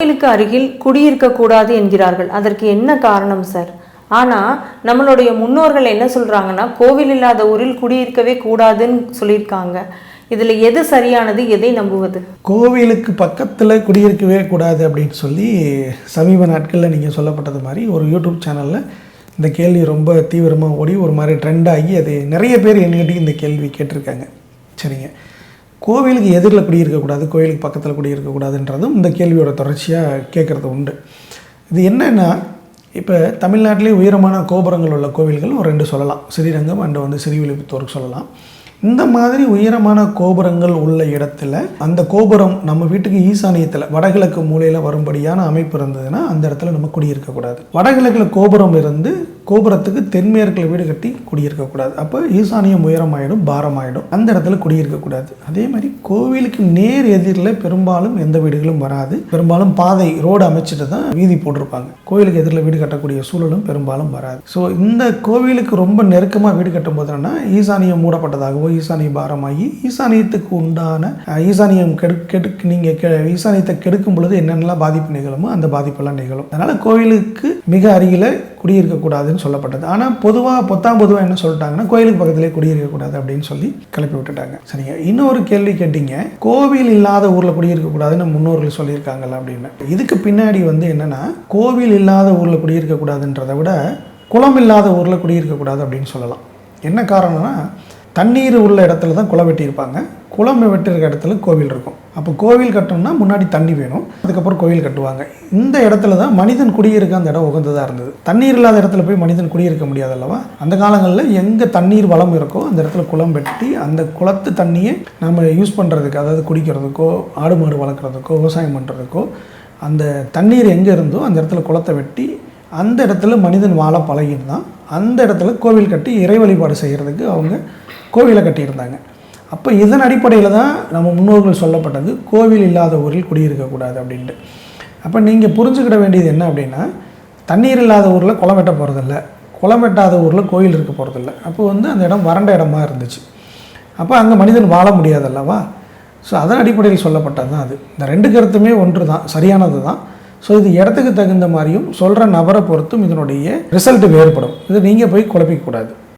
கோயிலுக்கு அருகில் குடியிருக்கக்கூடாது என்கிறார்கள். அதற்கு என்ன காரணம் சார்? ஆனால் நம்மளுடைய முன்னோர்கள் என்ன சொல்கிறாங்கன்னா கோவில் இல்லாத ஊரில் குடியிருக்கவே கூடாதுன்னு சொல்லியிருக்காங்க. இதில் எது சரியானது எதை நம்புவது? கோவிலுக்கு பக்கத்தில் குடியிருக்கவே கூடாது அப்படின்னு சொல்லி சமீப நாட்களில் நீங்கள் சொல்லப்பட்டது மாதிரி ஒரு யூடியூப் சேனலில் இந்த கேள்வி ரொம்ப தீவிரமாக ஓடி ஒரு மாதிரி ட்ரெண்ட் ஆகி அது நிறைய பேர் என்கிட்ட இந்த கேள்வி கேட்டிருக்காங்க. சரிங்க. கோவிலுக்கு எதிரில் குடியிருக்கக்கூடாது கோவிலுக்கு பக்கத்தில் குடி இருக்கக்கூடாதுன்றதும் இந்த கேள்வியோட தொடர்ச்சியாக கேட்குறது உண்டு. இது என்னென்னா இப்போ தமிழ்நாட்டிலே உயரமான கோபுரங்கள் உள்ள கோவில்கள் ஒரு ரெண்டு சொல்லலாம். ஸ்ரீரங்கம் அண்டு வந்து ஸ்ரீவில்லிபுத்தூருக்கு சொல்லலாம். இந்த மாதிரி உயரமான கோபுரங்கள் உள்ள இடத்துல அந்த கோபுரம் நம்ம வீட்டுக்கு ஈசானியத்தில் வடகிழக்கு மூலையில் வரும்படியான அமைப்பு இருந்ததுன்னா அந்த இடத்துல நம்ம குடியிருக்கக்கூடாது. வடகிழக்கில் கோபுரம் இருந்து கோபுரத்துக்கு தென்மேற்கில் வீடு கட்டி குடியிருக்கக்கூடாது. அப்போ ஈசானியம் உயரமாயிடும் பாரமாயிடும். அந்த இடத்துல குடியிருக்கக்கூடாது. அதே மாதிரி கோவிலுக்கு நேர் எதிரில் பெரும்பாலும் எந்த வீடுகளும் வராது. பெரும்பாலும் பாதை ரோடு அமைச்சிட்டு தான் வீதி போட்டிருப்பாங்க. கோவிலுக்கு எதிரில் வீடு கட்டக்கூடிய சூழலும் பெரும்பாலும் வராது. ஸோ இந்த கோவிலுக்கு ரொம்ப நெருக்கமாக வீடு கட்டும் போது என்னன்னா ஈசானியம் மூடப்பட்டதாகவோ ஈசானிய பாரமாகி ஈசானியத்துக்கு உண்டான ஈசானியம் கெடு கெடுக்கு நீங்கள் கெ ஈசானியத்தை கெடுக்கும் பொழுது என்னென்னலாம் பாதிப்பு நிகழுமோ அந்த பாதிப்பெல்லாம் நிகழும். அதனால் கோவிலுக்கு மிக அருகில் குடியிருக்கக்கூடாதுன்னு சொல்லப்பட்டது. ஆனால் பொதுவாக பொத்தாம் பொதுவாக என்ன சொல்லிட்டாங்கன்னா கோயிலுக்கு பக்கத்திலே குடியிருக்கக்கூடாது அப்படின்னு சொல்லி கிளப்பி விட்டுட்டாங்க. சரிங்க. இன்னொரு கேள்வி கேட்டீங்க. கோவில் இல்லாத ஊரில் குடியிருக்கக்கூடாதுன்னு முன்னோர்கள் சொல்லியிருக்காங்கல்ல அப்படின்னு. இதுக்கு பின்னாடி வந்து என்னென்னா கோவில் இல்லாத ஊரில் குடியிருக்கக்கூடாதுன்றதை விட குளம் இல்லாத ஊரில் குடியிருக்கக்கூடாது அப்படின்னு சொல்லலாம். என்ன காரணம்னா தண்ணீர் உள்ள இடத்துல தான் குளம் வெட்டியிருப்பாங்க. குளம் வெட்டியிருக்க இடத்துல கோவில் இருக்கும். அப்போ கோவில் கட்டணும்னா முன்னாடி தண்ணி வேணும். அதுக்கப்புறம் கோவில் கட்டுவாங்க. இந்த இடத்துல தான் மனிதன் குடியிருக்க அந்த இடம் உகந்ததாக இருந்தது. தண்ணீர் இல்லாத இடத்துல போய் மனிதன் குடியிருக்க முடியாது அல்லவா? அந்த காலங்களில் எங்கே தண்ணீர் வளம் இருக்கோ அந்த இடத்துல குளம் வெட்டி அந்த குளத்து தண்ணியை நம்ம யூஸ் பண்ணுறதுக்கு அதாவது குடிக்கிறதுக்கோ ஆடு மாடு வளர்க்குறதுக்கோ விவசாயம் பண்ணுறதுக்கோ அந்த தண்ணீர் எங்கே இருந்தோ அந்த இடத்துல குளத்தை வெட்டி அந்த இடத்துல மனிதன் வாழ பழகியிருந்தான். அந்த இடத்துல கோவில் கட்டி இறை வழிபாடு செய்கிறதுக்கு அவங்க கோவிலை கட்டியிருந்தாங்க. அப்போ இதன் அடிப்படையில் தான் நம்ம முன்னோர்கள் சொல்லப்பட்டது கோவில் இல்லாத ஊரில் குடியிருக்கக்கூடாது அப்படின்ட்டு. அப்போ நீங்கள் புரிஞ்சுக்கிட வேண்டியது என்ன அப்படின்னா தண்ணீர் இல்லாத ஊரில் குளம் வெட்ட போகிறதில்ல குளம் வெட்டாத ஊரில் கோயில் இருக்க போகிறதில்ல அப்போ வந்து அந்த இடம் வறண்ட இடமா இருந்துச்சு. அப்போ அங்கே மனிதன் வாழ முடியாது அல்லவா? ஸோ அதன் அடிப்படையில் சொல்லப்பட்டது தான் அது. இந்த ரெண்டு கருத்துமே ஒன்று தான் சரியானது தான். ஸோ இது இடத்துக்கு தகுந்த மாதிரியும் சொல்கிற நபரை பொறுத்தும் இதனுடைய ரிசல்ட் வேறுபடும். இது நீங்கள் போய் குழப்பிக்கக்கூடாது